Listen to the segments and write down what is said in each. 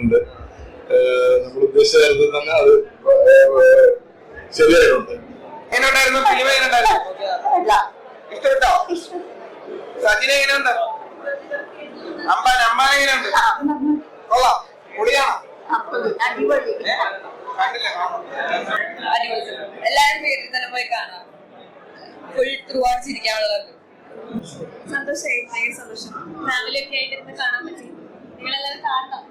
ചെയ്തിട്ടുണ്ട് നമ്മൾ ഉദ്ദേശിച്ച തന്നെ അത് ശരിയായിട്ടുണ്ട്. എങ്ങനെയുണ്ടായിരുന്നു? ഫിലിം എങ്ങനെയുണ്ടായിരുന്നു? ഇഷ്ടപ്പെട്ടോ? സജിന എങ്ങനെയുണ്ട്? അമ്പാൻ അമ്പാൻ എങ്ങനെയുണ്ട്? കൊള്ളാം. പൊളിയാണോ. അടിപൊളി. ഏ? കണ്ടില്ല കാണാം. അടിപൊളി എല്ലാവരും വീട്ടിൽ തന്നെ പോയി കാണാം. ഫുൾ ത്രൂ ആയിട്ട് ചിരിക്കാനുള്ളത്. സന്തോഷമായി. ഭയങ്കര സന്തോഷം. ഫാമിലി ഒക്കെ ആയിട്ട് ഇരുന്ന് കാണാൻ പറ്റി. നിങ്ങളെല്ലാവരും കാണണം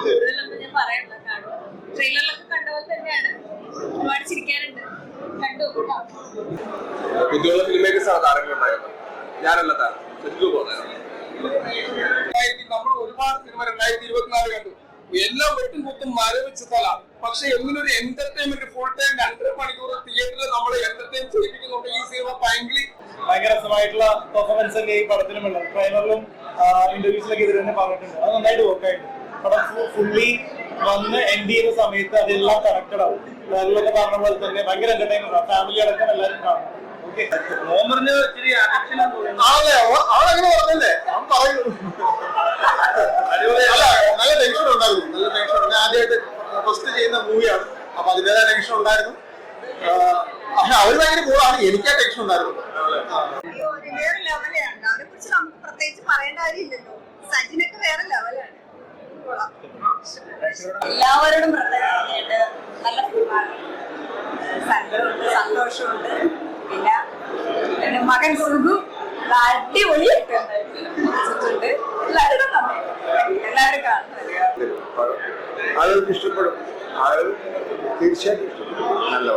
കൂടുതലൊന്നും ഞാൻ പറയണ്ട കാണുക ട്രെയിലറിലൊക്കെ കണ്ട പോലെ തന്നെയാണ്. ഒരുപാട് ചിരിക്കാനുണ്ട്. കണ്ടു കേട്ടോ ബുദ്ധിയുള്ള ഫിലിം മേക്കേഴ്സാണ് താരങ്ങളുണ്ടായിരുന്നത് ഞാനല്ല താരം സെറ്റിൽ നമ്മൾ ഒരുപാട് സിനിമ രണ്ടായിരത്തി ഇരുപത്തിനാല് കണ്ടു. എല്ലാം വെട്ടും കുത്തും മരവിച്ച സ്ഥല പക്ഷെ എങ്ങനൊരു എന്റർടൈൻമെന്റ് ഫുൾ ടൈം രണ്ടര മണിക്കൂർ തിയേറ്ററിൽ നമ്മൾ എന്റർടൈൻ ചെയ്യിപ്പിക്കുന്നുണ്ട് ഈ സിനിമ ഭയങ്കര ഭയങ്കര രസമായിട്ടുള്ള പെർഫോമൻസ് തന്നെ ഈ പടത്തിലുമുണ്ട് ട്രെയിലറിലും ഇന്റർവ്യൂസിലൊക്കെ ഇതിൽ തന്നെ പറഞ്ഞിട്ടുണ്ട്. അത് നന്നായിട്ട് വർക്കായിട്ടുണ്ട് പടം ഫുള്ളി വന്ന് എൻഡ് ചെയ്യുന്ന സമയത്ത് അതെല്ലാം കണക്റ്റഡ് ആവും. ട്രെയിലറിലൊക്കെ പറഞ്ഞ പോലെ തന്നെ ഭയങ്കര എന്റർടൈൻമെന്റ് ഫാമിലി അടക്കം എല്ലാവരും കാണും. ഓക്കെ ഓമറിന് ഇച്ചിരി അഡിക്ഷൻ ആളെ ആളെങ്ങനെ പറഞ്ഞല്ലേ? ഞാൻ പറയുന്നു. അല്ല നല്ല ടെൻഷൻ ഉണ്ടായിരുന്നു. നല്ല ടെൻഷൻ ആദ്യമായിട്ട് ഫസ്റ്റ് ചെയ്യുന്ന മൂവിയാണ് അപ്പൊ ടെൻഷൻ ഉണ്ടായിരുന്നു. ആഹ് പക്ഷെ അവർ ഭയങ്കര കൂളാണ് എനിക്ക് ആ. ടെൻഷൻ ഉണ്ടായിരുന്നു വേറെ ലെവലാണ് അവരെ കുറിച്ച് നമുക്ക് പ്രത്യേകിച്ച് പറയേണ്ട കാര്യമില്ലല്ലോ. സജിനൊക്കെ വേറെ ലെവലാണ് കൊള്ളാം. എല്ലാവരോടും പ്രത്യേകമായിട്ട് നല്ല സങ്കടമുണ്ട് സന്തോഷമുണ്ട്. പിന്നെ എന്റെ മകൻ സുഖു അടിപൊളി എല്ലാവരും നന്നായിട്ട് എല്ലാവരും കാണുന്നത് ആളുകൾക്ക് ഇഷ്ടപ്പെടും. ആളുകൾ തീർച്ചയായിട്ടും നല്ല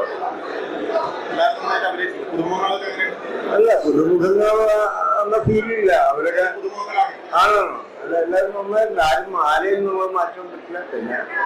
അല്ല പുതുമുഖങ്ങൾ എന്ന ഫീലില്ല അവരൊക്കെ ആണോ അല്ല എല്ലാവരും നമ്മൾ ആരും ആരെയും നമ്മൾ മാറ്റാൻ പറ്റില്ല പിന്നെ